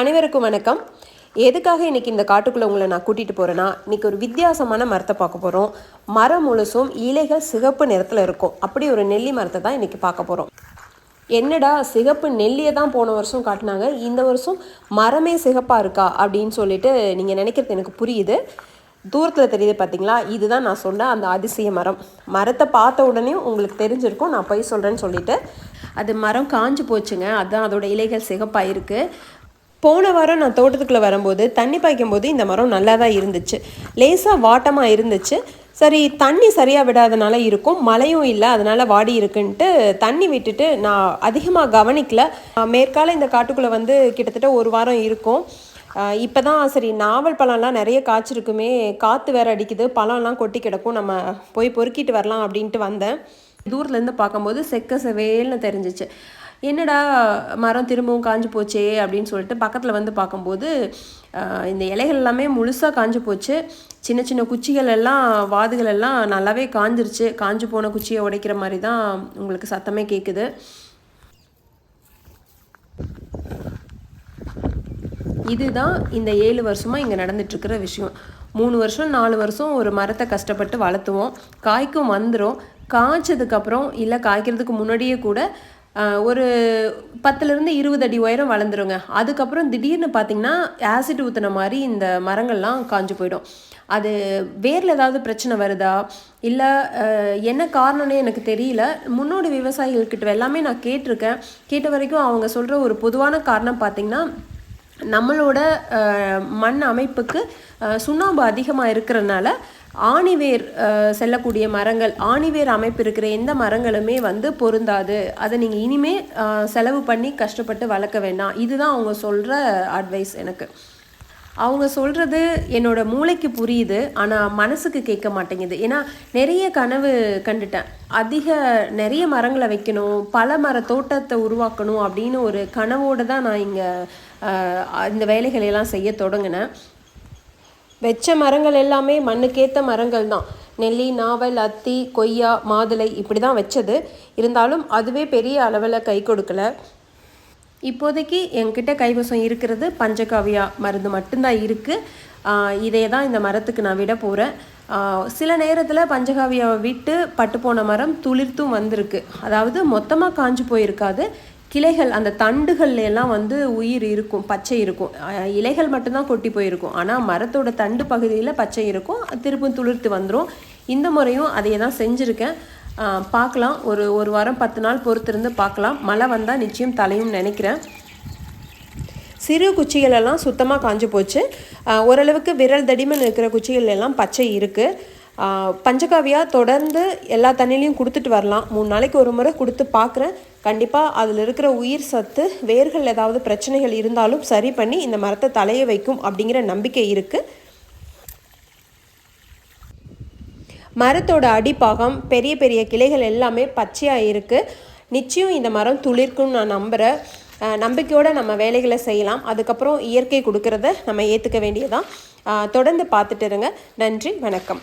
அனைவருக்கும் வணக்கம். எதுக்காக இன்றைக்கி இந்த காட்டுக்குள்ளே உங்களை நான் கூட்டிகிட்டு போகிறேன்னா இன்றைக்கி ஒரு வித்தியாசமான மரத்தை பார்க்க போகிறோம் மரம் முழுசும் இலைகள் சிகப்பு நிறத்தில் இருக்கும். அப்படி ஒரு நெல்லி மரத்தை தான் இன்றைக்கி பார்க்க போகிறோம் என்னடா சிகப்பு நெல்லியை தான் போன வருஷம் காட்டினாங்க. இந்த வருஷம் மரமே சிகப்பாக இருக்கா அப்படின்னு சொல்லிட்டு நீங்கள் நினைக்கிறது எனக்கு புரியுது. தூரத்தில் தெரியுது பார்த்தீங்களா இதுதான் நான் சொன்ன அந்த அதிசய மரம். மரத்தை பார்த்த உடனே உங்களுக்கு தெரிஞ்சிருக்கும். நான் போய் சொல்கிறேன்னு சொல்லிட்டு. அது மரம் காஞ்சு போச்சுங்க. அதுதான் அதோட இலைகள் சிகப்பாக இருக்குது போன வாரம் நான் தோட்டத்துக்குள்ளே வரும்போது தண்ணி பாய்க்கும்போது இந்த மரம் நல்லா தான் இருந்துச்சு. லேசாக வாட்டமாக இருந்துச்சு. சரி தண்ணி சரியாக விடாதனால இருக்கும். மழையும் இல்லை அதனால் வாடி இருக்குன்ட்டு தண்ணி விட்டுட்டு நான் அதிகமாக கவனிக்கல. மேற்கால இந்த காட்டுக்குள்ளே வந்து கிட்டத்தட்ட ஒரு வாரம் இருக்கும். இப்போ தான் சரி நாவல் பழம்லாம் நிறைய காய்ச்சிருக்குமே. காற்று வேற அடிக்குது. பழம்லாம் கொட்டி கிடக்கும். நம்ம போய் பொறுக்கிட்டு வரலாம் அப்படின்ட்டு வந்தேன். தூரத்துலேருந்து பார்க்கும்போது செக்க செவேல்னு தெரிஞ்சிச்சு. என்னடா மரம் திரும்பவும் காஞ்சு போச்சே அப்படின்னு சொல்லிட்டு பக்கத்தில் வந்து பார்க்கும்போது ஆஹ், இந்த இலைகள் எல்லாமே முழுசாக காஞ்சு போச்சு. சின்ன சின்ன குச்சிகள் எல்லாம் வாதுகள் எல்லாம் நல்லாவே காஞ்சிருச்சு. காஞ்சு போன குச்சியை உடைக்கிற மாதிரி தான் உங்களுக்கு சத்தமே கேட்குது இதுதான் இந்த ஏழு வருஷமாக இங்கே நடந்துட்டுருக்கிற விஷயம். மூணு வருஷம் நாலு வருஷம் ஒரு மரத்தை கஷ்டப்பட்டு வளர்த்துவோம். காய்க்கும் வந்துடும் காய்ச்சதுக்கப்புறம் இல்லை காய்க்கிறதுக்கு முன்னாடியே கூட ஒரு பத்துலேருந்து இருபது அடி உயரம் வளர்ந்துருங்க. அதுக்கப்புறம் திடீர்னு பார்த்தீங்கன்னா ஆசிட் ஊற்றின மாதிரி இந்த மரங்கள்லாம் காஞ்சு போயிடும். அது வேரில் ஏதாவது பிரச்சனை வருதா? இல்லை என்ன காரணம்னு எனக்கு தெரியல. முன்னோடி விவசாயிகள்கிட்ட எல்லாமே நான் கேட்டிருக்கேன். கேட்ட வரைக்கும் அவங்க சொல்கிற ஒரு பொதுவான காரணம் பார்த்திங்கன்னா நம்மளோட மண் அமைப்புக்கு சுண்ணாம்பு அதிகமாக இருக்கிறனால ஆணிவேர் செல்லக்கூடிய மரங்கள் ஆணிவேர் அமைப்பு இருக்கிற எந்த மரங்களுமே வந்து பொருந்தாது. அதை நீங்கள் இனிமே செலவு பண்ணி கஷ்டப்பட்டு வளர்க்க வேண்டாம். இதுதான் அவங்க சொல்கிற அட்வைஸ் எனக்கு. அவங்க சொல்கிறது என்னோட மூளைக்கு புரியுது ஆனால் மனசுக்கு கேட்க மாட்டேங்குது. ஏன்னா நிறைய கனவு கண்டுட்டேன். அதிக நிறைய மரங்களை வைக்கணும் பல மர தோட்டத்தை உருவாக்கணும் அப்படின்னு ஒரு கனவோடு தான் நான் இங்கே இந்த வேலைகளை எல்லாம் செய்ய தொடங்கினேன். வெச்ச மரங்கள் எல்லாமே மண்ணுக்கேற்ற மரங்கள் தான் நெல்லி நாவல் அத்தி கொய்யா மாதுளை இப்படி தான் வச்சது. இருந்தாலும் அதுவே பெரிய அளவில் கை கொடுக்கல. இப்போதைக்கு என்கிட்ட கைவசம் இருக்கிறது பஞ்சகாவியா மருந்து மட்டும்தான் இருக்குது இதே தான் இந்த மரத்துக்கு நான் விட போகிறேன் சில நேரத்தில் பஞ்சகாவியாவை விட்டு பட்டுப்போன மரம் துளிர்த்தும் வந்திருக்கு. அதாவது மொத்தமாக காஞ்சு போயிருக்காது. கிளைகள் அந்த தண்டுகள்ல எல்லாம் வந்து உயிர் இருக்கும் பச்சை இருக்கும். இலைகள் மட்டும்தான் கொட்டி போயிருக்கும். ஆனால் மரத்தோட தண்டு பகுதியில் பச்சை இருக்கும். திருப்பும் துளிர்த்து வந்துடும் இந்த முறையும் அதையே தான் செஞ்சுருக்கேன். பார்க்கலாம். ஒரு ஒரு வாரம் பத்து நாள் பொறுத்திருந்து பார்க்கலாம். மழை வந்தால் நிச்சயம் தலையும் நினைக்கிறேன். சிறு குச்சிகள் எல்லாம் சுத்தமாக காஞ்சி போச்சு. ஓரளவுக்கு விரல் தடிமன் இருக்கிற குச்சிகள் எல்லாம் பச்சை இருக்குது பஞ்சகாவியாக தொடர்ந்து எல்லா தண்ணிலையும் கொடுத்துட்டு வரலாம். மூணு நாளைக்கு ஒரு முறை கொடுத்து பார்க்குறேன். கண்டிப்பாக அதில் இருக்கிற உயிர் சத்து வேர்கள் ஏதாவது பிரச்சனைகள் இருந்தாலும் சரி பண்ணி இந்த மரத்தை தலைய வைக்கும் அப்படிங்கிற நம்பிக்கை இருக்குது மரத்தோட அடிப்பாகம் பெரிய பெரிய கிளைகள் எல்லாமே பச்சையாக இருக்குது நிச்சயம் இந்த மரம் துளிர்க்கும்னு நான் நம்புகிறேன் நம்பிக்கையோடு நம்ம வேலைகளை செய்யலாம். அதுக்கப்புறம் இயற்கை கொடுக்கறத நம்ம ஏற்றுக்க வேண்டியதான் தொடர்ந்து பார்த்துட்டு இருங்க. நன்றி வணக்கம்.